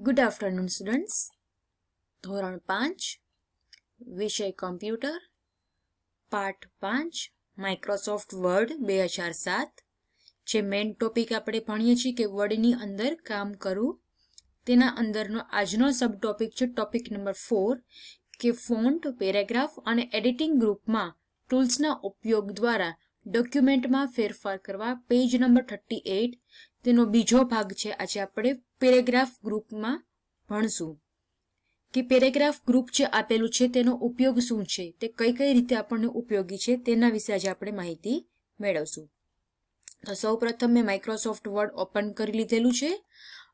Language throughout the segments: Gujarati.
ગુડ આફ્ટરનૂન સ્ટુડન્ટ્સ ધોરણ પાંચ, વિષય કમ્પ્યુટર, પાઠ પાંચ માઇક્રોસોફ્ટ વર્ડ બે હજાર સાત. જે મેઇન ટોપિક આપણે ભણીએ છીએ કે વર્ડની અંદર કામ કરવું. તેના અંદરનો આજનો સબ ટોપિક છે ટોપિક નંબર ફોર કે ફોન્ટ પેરેગ્રાફ અને એડિટિંગ ગ્રુપમાં ટૂલ્સના ઉપયોગ દ્વારા ડોક્યુમેન્ટમાં ફેરફાર કરવા પેજ નંબર થર્ટી એઇટ તેનો બીજો ભાગ છે આજે આપણે પેરેગ્રાફ ગ્રુપમાં ભણશું. કે પેરેગ્રાફ ગ્રુપ જે આપેલું છે તેનો ઉપયોગ શું છે, તે કઈ કઈ રીતે આપણને ઉપયોગી છે તેના વિશે આજે આપણે માહિતી મેળવશું. તો સૌ પ્રથમ મેં માઇક્રોસોફ્ટ વર્ડ ઓપન કરી લીધેલું છે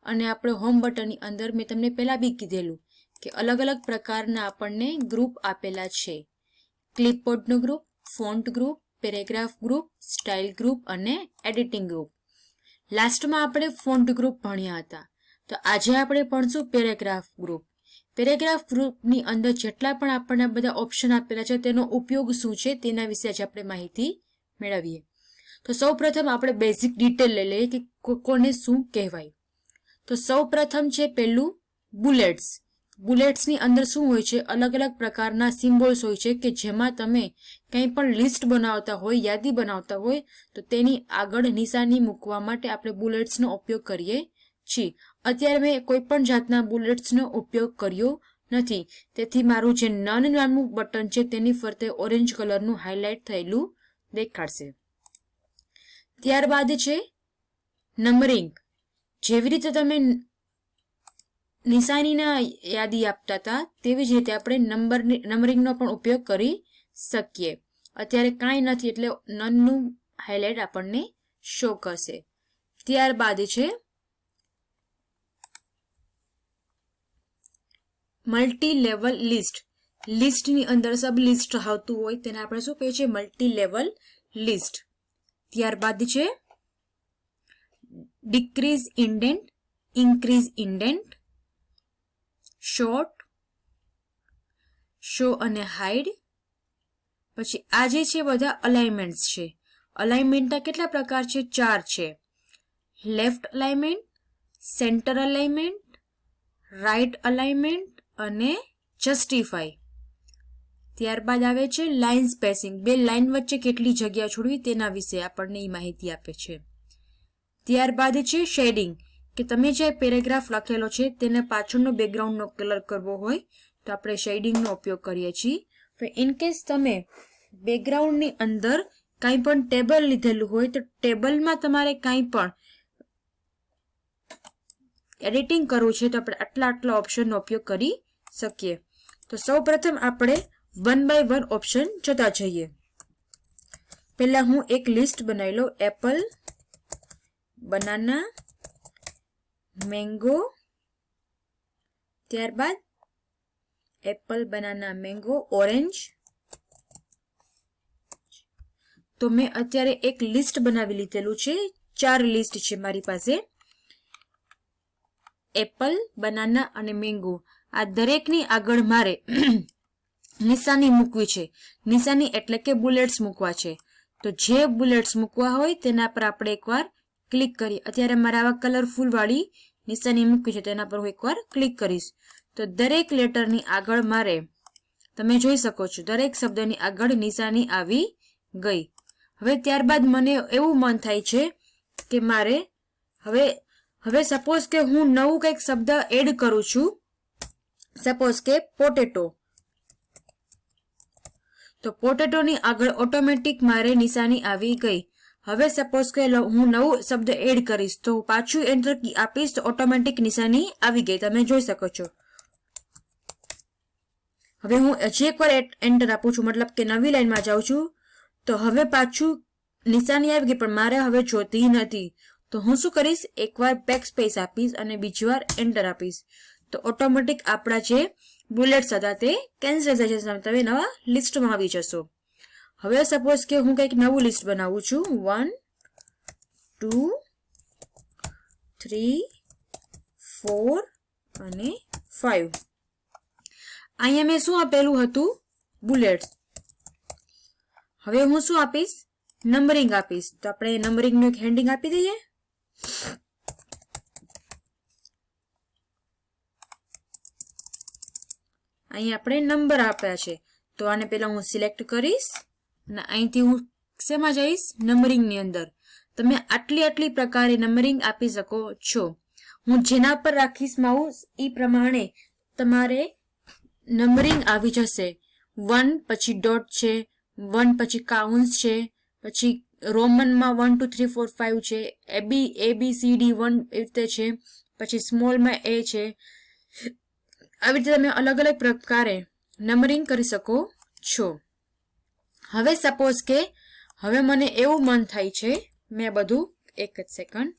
અને આપણે હોમ બટનની અંદર મેં તમને પહેલાં બી કીધેલું કે અલગ અલગ પ્રકારના આપણને ગ્રુપ આપેલા છે. ક્લિપબોર્ડનું group font group paragraph group style group અને એડિટિંગ ગ્રુપ લાસ્ટમાં આપણે ફોન્ટ ગ્રુપ ભણ્યા હતા. તો આજે આપણે ભણશું પેરેગ્રાફ ગ્રુપ. પેરેગ્રાફ ગ્રુપની અંદર જેટલા પણ આપણને બધા ઓપ્શન આપેલા છે, તેનો ઉપયોગ શું છે, તેના વિશે આજે આપણે માહિતી મેળવીએ. તો સૌ પ્રથમ આપણે બેઝિક ડિટેલ લઈ લઈએ કે કોને શું કહેવાય. તો સૌ પ્રથમ છે પહેલું બુલેટ્સ. બુલેટ્સની અંદર શું હોય છે? અલગ અલગ પ્રકારના સિમ્બોલ્સ હોય છે કે જેમાં તમે કંઈ પણ લિસ્ટ બનાવતા હોય, યાદી બનાવતા હોય, તો તેની આગળ નિશાની મૂકવા માટે આપણે બુલેટ્સનો ઉપયોગ કરીએ છીએ. અત્યારે મેં કોઈ પણ જાતના બુલેટ્સનો ઉપયોગ કર્યો નથી. તેથી મારું જે નન બટન છે તેની ફરતે ઓરેન્જ કલરનું હાઇલાઇટ થયેલું દેખાડશે. ત્યારબાદ છે નંબરિંગ. જેવી રીતે તમે નિશાનીના યાદી આપતા હતા. તેવી જ રીતે આપણે નંબર નંબરિંગનો પણ ઉપયોગ કરી શકીએ. અત્યારે કાંઈ નથી એટલે નનનું હાઇલાઇટ આપણને શો કરશે. ત્યારબાદ છે મલ્ટી લેવલ લિસ્ટ લિસ્ટની અંદર સબ લિસ્ટ આવતું હોય તેને આપણે શું કહીએ છીએ? મલ્ટી લેવલ લિસ્ટ ત્યારબાદ છે decrease indent increase indent sort, show અને હાઈડ પછી આ જે છે બધા અલાઇનમેન્ટ્સ છે. અલાઇનમેન્ટના કેટલા પ્રકાર છે? ચાર છે. Left alignment, centre alignment, right alignment અને જસ્ટિફાઈ. ત્યારબાદ આવે છે લાઇન સ્પેસિંગ. બે લાઇન વચ્ચે કેટલી જગ્યા છોડવી તેના વિશે આપણને એ માહિતી આપે છે. ત્યારબાદ છે શેડિંગ. કે તમે જે પેરેગ્રાફ લખેલો છે તેને પાછળનો બેકગ્રાઉન્ડનો કલર કરવો હોય, તો આપણે શેડિંગનો ઉપયોગ કરીએ છીએ. તો ઇન કેસ તમે બેકગ્રાઉન્ડની અંદર કાંઈ પણ ટેબલ લીધેલું હોય, તો ટેબલમાં તમારે કાંઈ પણ એડિટિંગ કરવું છે, તો આપણે આટલા આટલા ઓપ્શનનો ઉપયોગ કરી શકીએ. તો સૌ આપણે વન બાય વન ઓપ્શન જતા જઈએ. પહેલાં હું એક લિસ્ટ બનાવી લઉં. એપલ બનાના મેંગો, ત્યારબાદ એપલ, બનાના મેંગો, ઓરેન્જ. તો મેં અત્યારે એક લિસ્ટ બનાવી લીધેલું છે, ચાર લિસ્ટ છે મારી પાસે. એપલ, બનાના અને મેંગો. આ દરેકની આગળ મારે નિશાની મૂકવી છે. નિશાની એટલે કે બુલેટ્સ મૂકવા છે. તો જે બુલેટ્સ મૂકવા હોય તેના પર આપણે એકવાર ક્લિક કરી. અત્યારે મારે આવા કલરફુલ વાળી નિશાની મૂકી છે તેના પર હું એકવાર ક્લિક કરીશ. તો દરેક લેટરની આગળ મારે, તમે જોઈ શકો છો, દરેક શબ્દની આગળ નિશાની આવી ગઈ. હવે ત્યારબાદ મને એવું મન થાય છે કે મારે, હવે હવે સપોઝ કે હું નવું કંઈક શબ્દ એડ કરું છું. સપોઝ કે પોટેટો તો પોટેટોની આગળ ઓટોમેટિક મારે નિશાની આવી ગઈ. હવે સપોઝ કે હું નવું શબ્દ એડ કરીશ, તો પાછું એન્ટર કી આપીશ, તો ઓટોમેટિક નિશાની આવી ગઈ, તમે જોઈ શકો છો. હવે હું હજી એકવાર એન્ટર આપું છું, મતલબ કે નવી લાઈનમાં જાઉં છું. તો હવે પાછું નિશાની આવી ગઈ, પણ મારે હવે જોતી નથી. તો હું શું કરીશ? એકવાર બેક સ્પેસ આપીશ અને બીજી વાર એન્ટર આપીશ. તો ઓટોમેટિક આપણા જે બુલેટ્સ હતા તે કેન્સલ થઈ જશે, તમે નવા લિસ્ટમાં આવી જશો. હવે સપોઝ કે હું કંઈક નવું લિસ્ટ બનાવું છું. વન ટુ થ્રી ફોર અને ફાઈવ અહીંયા મેં શું આપેલું હતું? બુલેટ્સ હવે હું શું આપીશ? નંબરિંગ આપીશ. તો આપણે નંબરિંગનું એક હેન્ડિંગ આપી દઈએ. અહીં આપણે નંબર આપ્યા છે. તો આને પહેલાં હું સિલેક્ટ કરીશ. અને અહીંથી હું શેમાં જઈશ? નંબરિંગની અંદર. તમે આટલી આટલી પ્રકારે નંબરિંગ આપી શકો છો. હું જેના પર રાખીશ માઉસ એ પ્રમાણે તમારે નંબરિંગ આવી જશે. વન, પછી ડોટ છે. વન, પછી કાઉન્સ છે. પછી રોમનમાં one, two, three, four five છે. A B A B, C, D, one એવી રીતે છે. પછી સ્મોલમાં એ છે. આવી રીતે તમે અલગ અલગ પ્રકારે નંબરિંગ કરી શકો છો. હવે સપોઝ કે હવે મને એવું મન થાય છે, મેં બધું, એક જ સેકન્ડ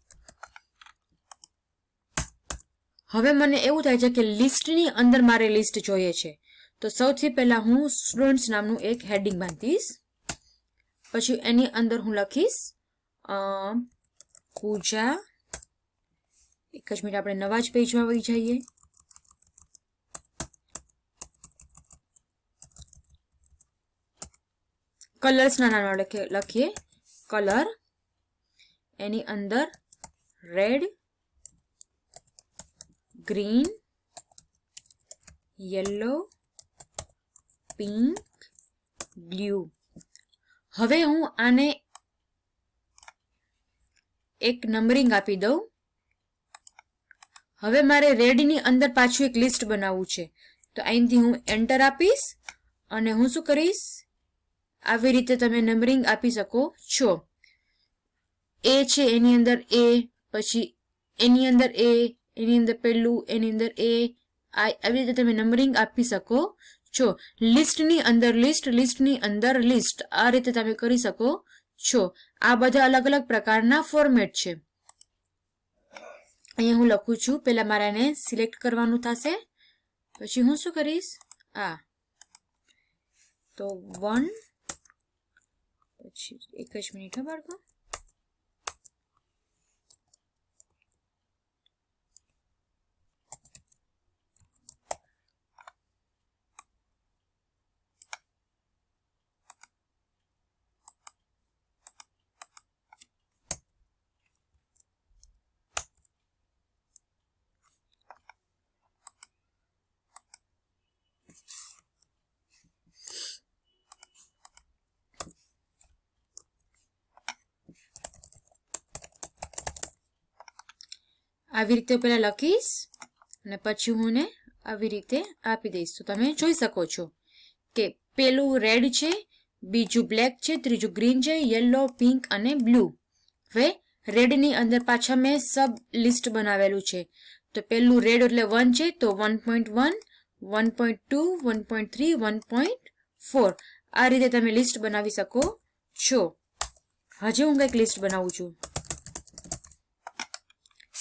હવે મને એવું થાય છે કે લિસ્ટની અંદર મારે લિસ્ટ જોઈએ છે. તો સૌથી પહેલા હું સ્ટુડન્ટ્સ નામનું એક હેડિંગ બાંધીશ. પછી એની અંદર હું લખીશ પૂજા. એક જ મિનિટ, આપણે નવા જ પેજમાં વહી જઈએ. કલર્સના નામ લખીએ. કલર, એની અંદર red, green, yellow, pink, blue. હવે હું આને એક નંબરિંગ આપી દઉં. હવે મારે રેડની અંદર પાછું એક લિસ્ટ બનાવવું છે. તો અહીંથી હું એન્ટર આપીશ અને હું શું કરીશ? આવી રીતે તમે નંબરિંગ આપી શકો છો. એ છે એની અંદર એ, પછી એની અંદર એ, એની અંદર પહેલું, એની અંદર એ આવી રીતે તમે નંબરિંગ આપી શકો છો. લિસ્ટની અંદર લિસ્ટ, લિસ્ટની અંદર લિસ્ટ, આ રીતે તમે કરી શકો છો. આ બધા અલગ અલગ પ્રકારના ફોર્મેટ છે. અહીંયા હું લખું છું. પહેલા મારે એને સિલેક્ટ કરવાનું થશે. પછી હું શું કરીશ? આ. તો વન પછી એક જ મિનિટ આવી રીતે પહેલાં લખીશ અને પછી હું ને આવી રીતે આપી દઈશ. તો તમે જોઈ શકો છો કે પેલું રેડ છે, બીજું બ્લેક છે, ત્રીજું ગ્રીન છે યલો પિંક અને બ્લુ હવે રેડની અંદર પાછા મેં સબ લિસ્ટ બનાવેલું છે. તો પેલું રેડ એટલે વન છે, તો one point one one point two one point three one point four આ રીતે તમે લિસ્ટ બનાવી શકો છો. હજી હું કંઈક લિસ્ટ બનાવું છું.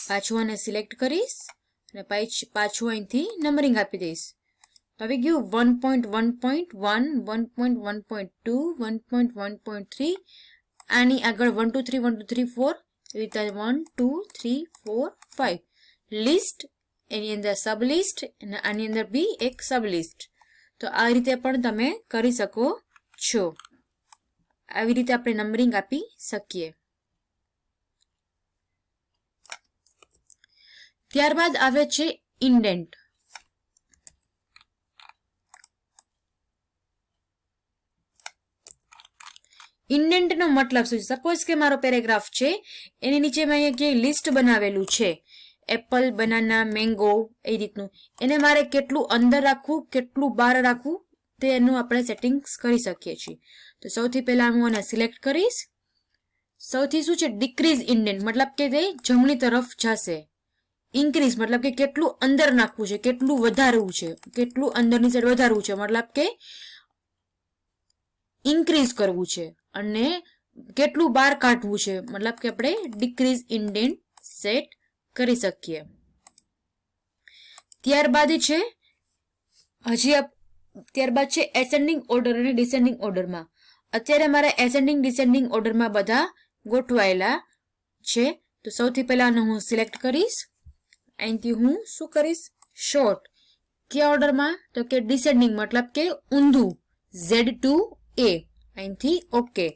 પાછું આને સિલેક્ટ કરીશ અને પાછ- અહીંથી નંબરિંગ આપી દઈશ. તો આવી ગયું one point one point one one point one point two one point one point three આની આગળ one two three one two three four એવી રીતે one two three four five list એની અંદર સબ લિસ્ટ અને આની અંદર બી એક સબ લિસ્ટ તો આ રીતે પણ તમે કરી શકો છો. આવી રીતે આપણે નંબરિંગ આપી શકીએ. ત્યારબાદ આવે છે ઇન્ડેન્ટ. ઇન્ડેન્ટનો મતલબ શું છે? સપોઝ કે મારો પેરેગ્રાફ છે, એની નીચે મેં અહીંયા ક્યાંય લિસ્ટ બનાવેલું છે. એપલ બનાના મેંગો એ રીતનું. એને મારે કેટલું અંદર રાખવું, કેટલું બહાર રાખવું, તેનું આપણે સેટિંગ્સ કરી શકીએ છીએ. તો સૌથી પહેલાં હું આને સિલેક્ટ કરીશ. સૌથી શું છે? ડિક્રીઝ ઇન્ડેન્ટ મતલબ કે તે જમણી તરફ જશે. ઇન્ક્રીઝ મતલબ કે કેટલું અંદર નાખવું છે, કેટલું વધારવું છે, કેટલું અંદરની સાઈડ વધારવું છે, મતલબ કે ઇન્ક્રીઝ કરવું છે અને કેટલું બહાર કાઢવું છે, મતલબ કે આપણે ડિક્રીઝ ઇન્ડેન્ટ સેટ કરી શકીએ. ત્યારબાદ છે, હજી ત્યારબાદ છે એસેન્ડિંગ ઓર્ડર અને ડિસેન્ડિંગ ઓર્ડરમાં અત્યારે મારા એસેન્ડિંગ ડિસેન્ડિંગ ઓર્ડરમાં બધા ગોઠવાયેલા છે. તો સૌથી પહેલાં હું સિલેક્ટ કરીશ. અહીંથી હું શું કરીશ? શોર્ટ કયા ઓર્ડરમાં તો કે ડિસેન્ડિંગ મતલબ કે ઊંધું. ઝેડ ટુ એ અહીંથી ઓકે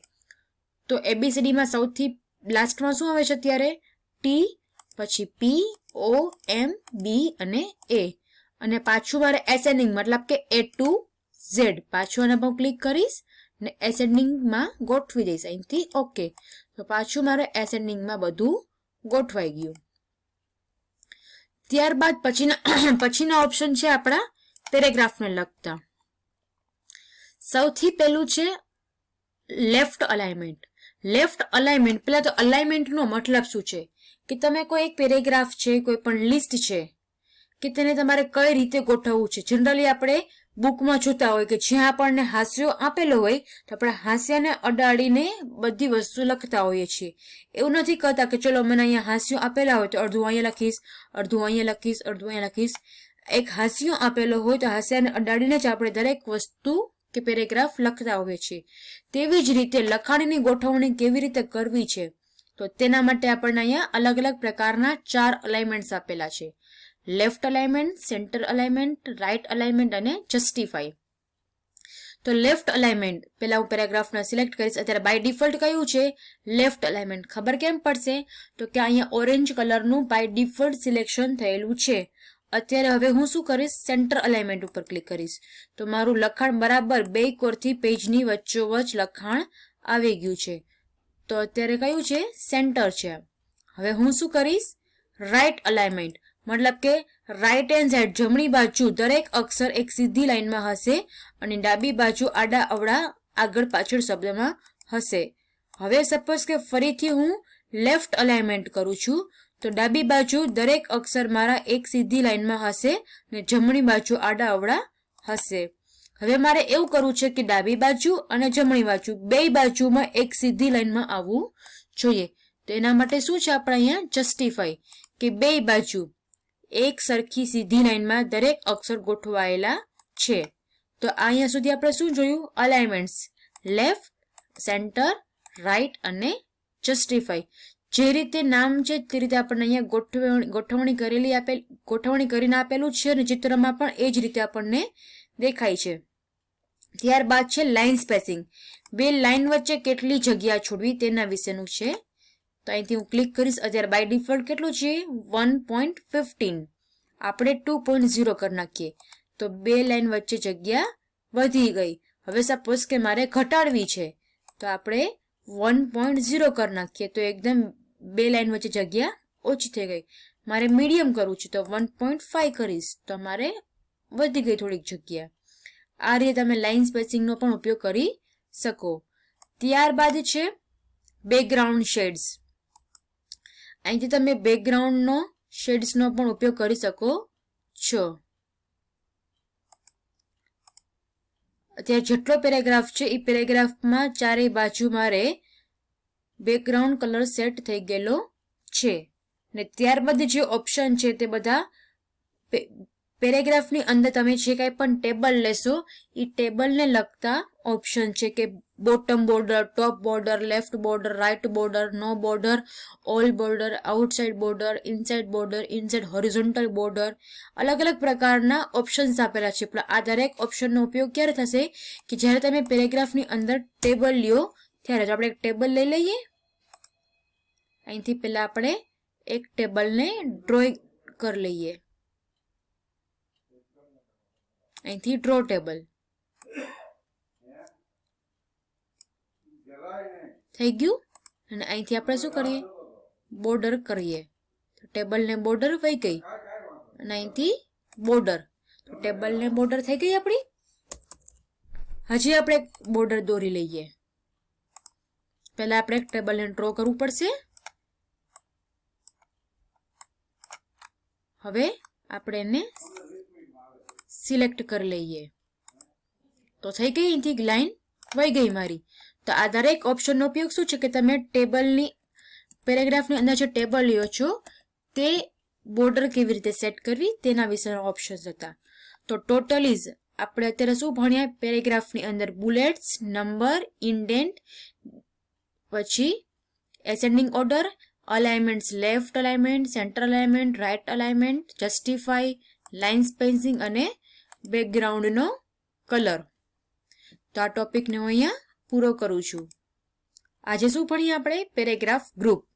તો એબીસીડીમાં સૌથી લાસ્ટમાં શું આવે છે અત્યારે? ટી પછી પી ઓ એમ બી અને એ અને પાછું મારે એસેન્ડિંગ મતલબ કે એ ટુ ઝેડ પાછું આના પર ક્લિક કરીશ ને એસેન્ડિંગમાં ગોઠવી દઈશ. અહીંથી ઓકે તો પાછું મારે એસેન્ડિંગમાં બધું ગોઠવાઈ ગયું. ત્યારબાદ પછીના પછીના ઓપ્શન છે આપણા પેરેગ્રાફને લગતા. સૌથી પહેલું છે લેફ્ટ અલાઇનમેન્ટ લેફ્ટ અલાઇનમેન્ટ પહેલાં તો અલાઇનમેન્ટનો મતલબ શું છે? કે તમે કોઈ એક પેરેગ્રાફ છે, કોઈ પણ લિસ્ટ છે, કે તેને તમારે કઈ રીતે ગોઠવવું છે? જનરલી આપણે બુકમાં જોતા હોય કે જ્યાં આપણને હાસ્યો આપેલો હોય, તો આપણે હાસ્યાને અડાડીને બધી વસ્તુ લખતા હોઈએ છીએ. એવું નથી કહેતા કે ચલો મને અહીંયા હાસ્યો આપેલા હોય તો અડધું અહીંયા લખીશ, અડધું અહીંયા લખીશ, અડધું અહીંયા લખીશ. એક હાસ્યો આપેલો હોય તો હાસ્યાને અડાડીને જ આપણે દરેક વસ્તુ કે પેરેગ્રાફ લખતા હોઈએ છીએ. તેવી જ રીતે લખાણની ગોઠવણી કેવી રીતે કરવી છે? તો તેના માટે આપણને અહીંયા અલગ અલગ પ્રકારના ચાર અલાઇનમેન્ટ્સ આપેલા છે. Left alignment centre alignment right alignment અને જસ્ટિફાઈ તો લેફ્ટ અલાઇનમેન્ટ પહેલા હું પેરાગ્રાફને સિલેક્ટ કરીશ, અત્યારે બાય ડિફોલ્ટ કયું છે? લેફ્ટ અલાઇનમેન્ટ ખબર કેમ પડશે? તો કે અહીંયા ઓરેન્જ કલરનું બાય ડિફોલ્ટ સિલેક્શન થયેલું છે. અત્યારે હવે હું શું કરીશ? સેન્ટર અલાઇનમેન્ટ ઉપર ક્લિક કરીશ. તો મારું લખાણ બરાબર બે કોરથી પેજની વચ્ચોવચ લખાણ આવી ગયું છે. તો અત્યારે કયું છે? સેન્ટર છે. હવે હું શું કરીશ? રાઇટ અલાઇનમેન્ટ મતલબ કે રાઈટ હેન્ડ સાઈડ જમણી બાજુ દરેક અક્ષર એક સીધી લાઈનમાં હશે અને ડાબી બાજુ આડા અવડા આગળ પાછળ શબ્દમાં હશે. હવે સપોઝ કે ફરીથી હું લેફ્ટ અલાઇનમેન્ટ કરું છું, તો ડાબી બાજુ દરેક અક્ષર મારા એક સીધી લાઈનમાં હશે ને જમણી બાજુ આડા અવડા હશે. હવે મારે એવું કરવું છે કે ડાબી બાજુ અને જમણી બાજુ બે બાજુમાં એક સીધી લાઈનમાં આવવું જોઈએ. તો એના માટે શું છે આપણે અહીંયા જસ્ટિફાઈ કે બે બાજુ એક સરખી સીધી લાઈનમાં દરેક અક્ષર ગોઠવાયેલા છે. તો અહીંયા સુધી આપણે શું જોયું? અલાઇનમેન્ટ્સ લેફ્ટ સેન્ટર રાઈટ અને જસ્ટિફાઈ જે રીતે નામ છે તે રીતે આપણને અહીંયા ગોઠવણી ગોઠવણી કરેલી આપેલ, ગોઠવણી કરીને આપેલું છે અને ચિત્રમાં પણ એ જ રીતે આપણને દેખાય છે. ત્યારબાદ છે લાઇન સ્પેસિંગ બે લાઇન વચ્ચે કેટલી જગ્યા છોડવી તેના વિશેનું છે અહીંથી હું ક્લિક કરીશ, અત્યારે બાય ડિફોલ્ટ કેટલું છે? વન પોઈન્ટ ફિફ્ટીન આપણે ટુ પોઈન્ટ ઝીરો કરી નાખીએ. તો બે લાઇન વચ્ચે જગ્યા વધી ગઈ. હવે સપોઝ કે મારે ઘટાડવી છે, તો આપણે વન પોઈન્ટ ઝીરો કરી નાખીએ. તો એકદમ બે લાઇન વચ્ચે જગ્યા ઓછી થઈ ગઈ. મારે મીડિયમ કરવું છે, તો વન પોઈન્ટ ફાઈવ કરીશ. તો મારે વધી ગઈ થોડીક જગ્યા. આ રીતે તમે લાઇન સ્પેસિંગનો પણ ઉપયોગ કરી શકો. ત્યારબાદ છે બેકગ્રાઉન્ડ શેડ્સ અહીંથી તમે બેકગ્રાઉન્ડનો શેડ્સનો પણ ઉપયોગ કરી શકો છો. અત્યારે જેટલો પેરેગ્રાફ છે, એ પેરેગ્રાફમાં ચારેય બાજુ મારે બેકગ્રાઉન્ડ કલર સેટ થઈ ગયેલો છે. ને ત્યારબાદ જે ઓપ્શન છે, તે બધા પેરેગ્રાફની અંદર તમે જે કાંઈ પણ ટેબલ લેશો, એ ટેબલને લગતા ઓપ્શન છે કે bottom border top border left border right border no border all border outside border inside border inside horizontal border અલગ અલગ પ્રકારના ઓપ્શન્સ આપેલા છે પણ આ દરેક ઓપ્શનનો ઉપયોગ ક્યારે થશે કે જ્યારે તમે પેરેગ્રાફની અંદર ટેબલ લ્યો ત્યારે જ આપણે એક ટેબલ લઈ લઈએ અહીંથી પહેલા આપણે એક ટેબલને ડ્રોઈંગ કરી લઈએ અહીંથી ડ્રો ટેબલ થઈ ગયું અને અહીંથી આપણે શું કરીએ? બોર્ડર કરીએ. તો ટેબલને બોર્ડર વહી ગઈ અને અહીંથી બોર્ડર. તો ટેબલને બોર્ડર થઈ ગઈ આપણી? હજી આપણે બોર્ડર દોરી લઈએ. પહેલા આપણે એક ટેબલને ડ્રો કરવું પડશે. હવે આપણે એને સિલેક્ટ કરી લઈએ. તો થઈ ગઈ અહીંથી લાઈન. વહી ગઈ મારી. તો આ દરેક ઓપ્શનનો ઉપયોગ શું છે કે તમે ટેબલની પેરેગ્રાફની અંદર જે ટેબલ લ્યો છો, તે બોર્ડર કેવી રીતે સેટ કરવી, તેના વિશેના ઓપ્શન્સ હતા. તો ટોટલીઝ આપણે અત્યારે શું ભણ્યા? પેરેગ્રાફની અંદર બુલેટ્સ નંબર ઇન્ડેન્ટ પછી ascending order alignments left alignment centre alignment right alignment justify line spacing અને બેકગ્રાઉન્ડનો કલર તો આ ટોપિકને હું અહીંયા પૂરો કરું છું. આજે શું ભણીએ આપણે? Paragraph group.